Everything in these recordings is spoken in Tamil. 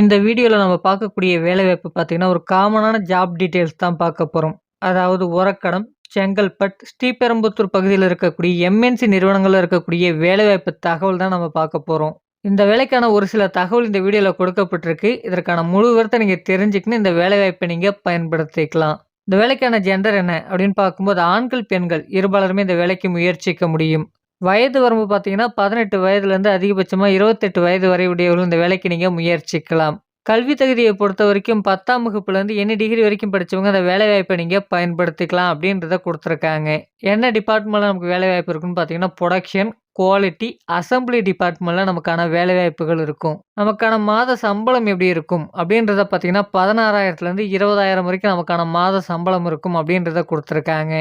இந்த வீடியோவில் நம்ம பார்க்கக்கூடிய வேலைவாய்ப்பு பார்த்தீங்கன்னா, ஒரு காமனான ஜாப் டீட்டெயில்ஸ் தான் பார்க்க போகிறோம் அதாவது உரக்கடம் செங்கல்பட், ஸ்ரீபெரும்புத்தூர் பகுதியில் இருக்கக்கூடிய எம்.என்.சி நிறுவனங்களில் இருக்கக்கூடிய வேலைவாய்ப்பு தகவல் தான் நம்ம பார்க்க போகிறோம் இந்த வேலைக்கான ஒரு சில தகவல் இந்த வீடியோவில் கொடுக்கப்பட்டிருக்கு. இதற்கான முழு விவரத்த நீங்கள் தெரிஞ்சுக்கணும் இந்த வேலைவாய்ப்பை நீங்கள் பயன்படுத்திக்கலாம். இந்த வேலைக்கான ஜெண்டர் என்ன அப்படின்னு பார்க்கும்போது ஆண்கள், பெண்கள் இருபாலருமே இந்த வேலைக்கு முயற்சிக்க முடியும். வயது வரம்பு பார்த்தீங்கன்னா, பதினெட்டு வயதுலேருந்து அதிகபட்சமாக இருபத்தெட்டு வயது வரை உடையவர்கள் இந்த வேலைக்கு நீங்கள் முயற்சிக்கலாம். கல்வி தகுதிய பொறுத்தவரைக்கும் 10ஆம் வகுப்புலேருந்து என்ன டிகிரி வரைக்கும் படிச்சவங்க அந்த வேலைவாய்ப்பை நீங்கள் பயன்படுத்திக்கலாம் அப்படின்றத கொடுத்துருக்காங்க என்ன டிபார்ட்மெண்ட்டில் நமக்கு வேலைவாய்ப்பு இருக்குன்னு பார்த்தீங்கன்னா, ப்ரொடக்ஷன் குவாலிட்டி, அசெம்பிளி டிபார்ட்மெண்ட்டில் நமக்கான வேலைவாய்ப்புகள் இருக்கும். நமக்கான மாத சம்பளம் எப்படி இருக்கும் அப்படின்றத பார்த்தீங்கன்னா, 16,000லேருந்து 20,000 வரைக்கும் நமக்கான மாத சம்பளம் இருக்கும் அப்படின்றத கொடுத்துருக்காங்க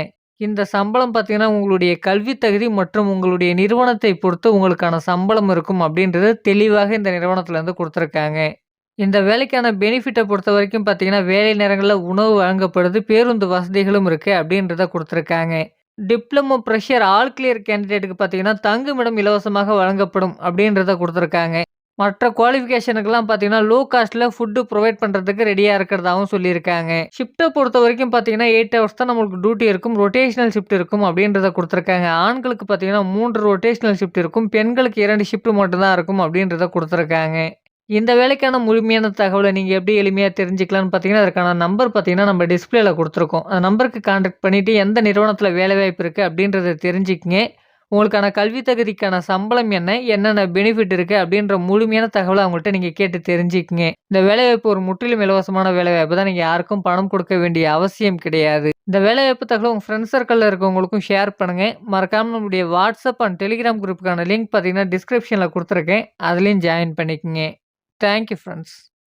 இந்த சம்பளம் பார்த்தீங்கன்னா, உங்களுடைய கல்வி தகுதி மற்றும் உங்களுடைய நிறுவனத்தை பொறுத்து உங்களுக்கான சம்பளம் இருக்கும் அப்படின்றது தெளிவாக இந்த நிறுவனத்துலேருந்து கொடுத்துருக்காங்க. இந்த வேலைக்கான பெனிஃபிட்டை பொறுத்த வரைக்கும் பார்த்தீங்கன்னா, வேலை நேரங்களில் உணவு வழங்கப்படுது, பேருந்து வசதிகளும் இருக்குது அப்படின்றத கொடுத்துருக்காங்க. டிப்ளமோ ப்ரெஷர் ஆல் கிளியர் கேண்டிடேட்டுக்கு பார்த்தீங்கன்னா, தங்குமிடம் இலவசமாக வழங்கப்படும் அப்படின்றத கொடுத்துருக்காங்க. மற்ற குவாலிஃபிகேஷனுக்குலாம் பார்த்தீங்கன்னா, லோ காஸ்ட்டில் ஃபுட்டு ப்ரொவைட் பண்ணுறதுக்கு ரெடியாக இருக்கிறதாவும் சொல்லியிருக்காங்க. ஷிஃப்ட்டை பொறுத்த வரைக்கும் பார்த்தீங்கன்னா, எயிட் ஹவர்ஸ் தான் நம்மளுக்கு டியூட்டி இருக்கும். ரொட்டேஷனல் ஷிஃப்ட் இருக்கும் அப்படின்றத கொடுத்துருக்காங்க ஆண்களுக்கு பார்த்தீங்கன்னா, மூன்று ரொட்டேஷனல் ஷிஃப்ட் இருக்கும். பெண்களுக்கு இரண்டு ஷிஃப்ட் மட்டும் தான் இருக்கும் அப்படின்றத கொடுத்துருக்காங்க இந்த வேலைக்கான முழுமையான தகவலை நீங்கள் எப்படி எளிமையாக தெரிஞ்சுக்கலாம்னு பார்த்தீங்கன்னா, அதற்கான நம்பர் பார்த்தீங்கன்னா, நம்ம டிஸ்பிளேல கொடுத்துருக்கோம் அந்த நம்பருக்கு கான்டாக்ட் பண்ணிட்டு எந்த நிறுவனத்தில வேலைவாய்ப்பு இருக்குது அப்படின்றத தெரிஞ்சுக்கங்க. உங்களுக்கான கல்வி தகுதிக்கான சம்பளம் என்ன? என்னென்ன பெனிஃபிட் இருக்குது அப்படின்ற முழுமையான தகவலை அவங்கள்ட்ட நீங்கள் கேட்டு தெரிஞ்சுக்குங்க இந்த வேலைவாய்ப்பு ஒரு முற்றிலும் இலவசமான வேலைவாய்ப்பு தான். நீங்கள் யாருக்கும் பணம் கொடுக்க வேண்டிய அவசியம் கிடையாது. இந்த வேலைவாய்ப்பு தகவல் உங்கள் ஃப்ரெண்ட்ஸ் சர்க்கிளில் இருக்கவங்களுக்கும் ஷேர் பண்ணுங்க. மறக்காமல் நம்முடைய வாட்ஸ்அப் அண்ட் டெலிகிராம் குரூப்புக்கான லிங்க் பார்த்தீங்கன்னா, டிஸ்கிரிப்ஷனில் கொடுத்துருக்கேன் அதுலேயும் ஜாயின் பண்ணிக்கங்க. Thank you